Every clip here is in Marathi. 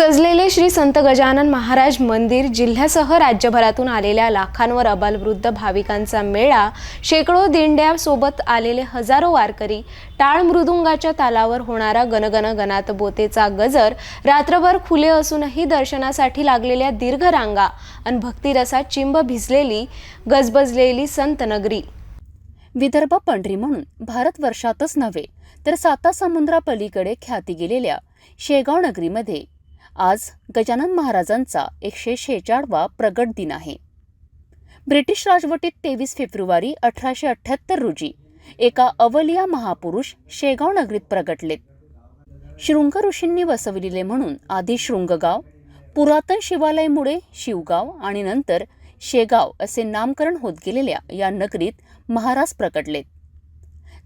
सजलेले श्री संत गजानन महाराज मंदिर जिल्ह्यासह राज्यभरातून आलेल्या लाखांवर अबालवृद्ध भाविकांचा मेळा शेकडो दिंड्यासोबत आलेले हजारो वारकरी टाळ मृदुंगाच्या तालावर होणारा गणगण गणात बोतेचा गजर रात्रभर खुले असूनही दर्शनासाठी लागलेल्या दीर्घ रांगा आणि भक्तिरसात चिंब भिजलेली गजबजलेली संतनगरी विदर्भ पंढरी म्हणून भारतवर्षातच नव्हे तर साता समुद्रापलीकडे ख्याती गेलेल्या शेगाव नगरीमध्ये आज गजानन महाराजांचा एकशे शेहेचाळवा प्रगट दिन आहे. ब्रिटिश राजवटीत तेवीस फेब्रुवारी अठराशे अठ्ठ्याहत्तर रोजी एका अवलिया महापुरुष शेगाव नगरीत प्रगटलेत शृंग ऋषींनी वसविलेले म्हणून आधी शृंगगाव पुरातन शिवालयमुळे शिवगाव आणि नंतर शेगाव असे नामकरण होत गेलेल्या या नगरीत महाराज प्रकटलेत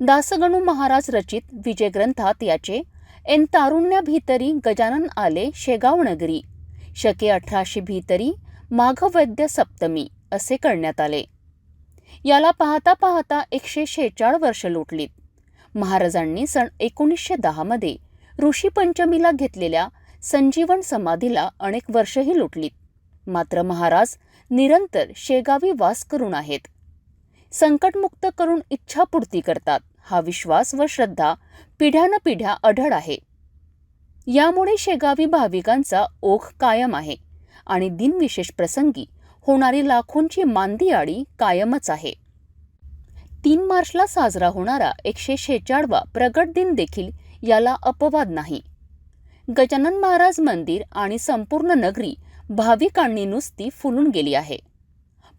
दासगणू महाराज रचित विजय ग्रंथात याचे एन तारुण्या भीतरी गजानन आले शेगाव नगरी. शके अठराशे भीतरी माघवैद्य सप्तमी असे करण्यात आले. याला पाहता पाहता एकशे शेहेचाळ वर्ष लोटलीत. महाराजांनी सन एकोणीसशे दहामध्ये ऋषी पंचमीला घेतलेल्या संजीवन समाधीला अनेक वर्षही लोटलीत. मात्र महाराज निरंतर शेगावी वास करून आहेत. संकटमुक्त करून इच्छापूर्ती करतात. हा विश्वास व श्रद्धा पिढ्यानपिढ्या अढळ आहे. यामुळे शेगावी भाविकांचा ओघ कायम आहे आणि दिनविशेष प्रसंगी होणारी लाखोंची मांदी आडी कायमच आहे. तीन मार्चला साजरा होणारा एकशे शेचाळवा प्रगट दिन देखील याला अपवाद नाही. गजानन महाराज मंदिर आणि संपूर्ण नगरी भाविकांनी नुसती फुलून गेली आहे.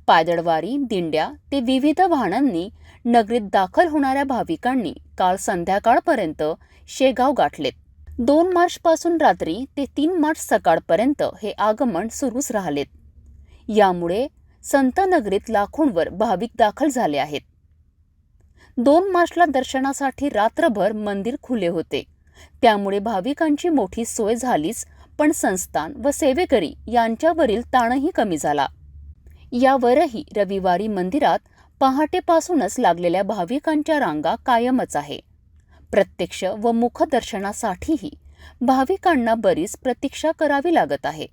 पायदळवारी दिंड्या ते विविध वाहनांनी नगरीत दाखल होणाऱ्या भाविकांनी काल संध्याकाळपर्यंत शेगाव गाठलेत. दोन मार्चपासून रात्री ते तीन मार्च सकाळपर्यंत हे आगमन सुरूच राहिलेत. यामुळे संत नगरीत लाखोंवर भाविक दाखल झाले आहेत. दोन मार्चला दर्शनासाठी रात्रभर मंदिर खुले होते. त्यामुळे भाविकांची मोठी सोय झालीच पण संस्थान व सेवेकरी यांच्यावरील ताणही कमी झाला. यावरही रविवारी मंदिरात पहाटेपासूनच लागलेल्या भाविकांच्या रांगा कायमच आहे. प्रत्यक्ष व मुखदर्शनासाठीही भाविकांना बरीच प्रतीक्षा करावी लागत आहे.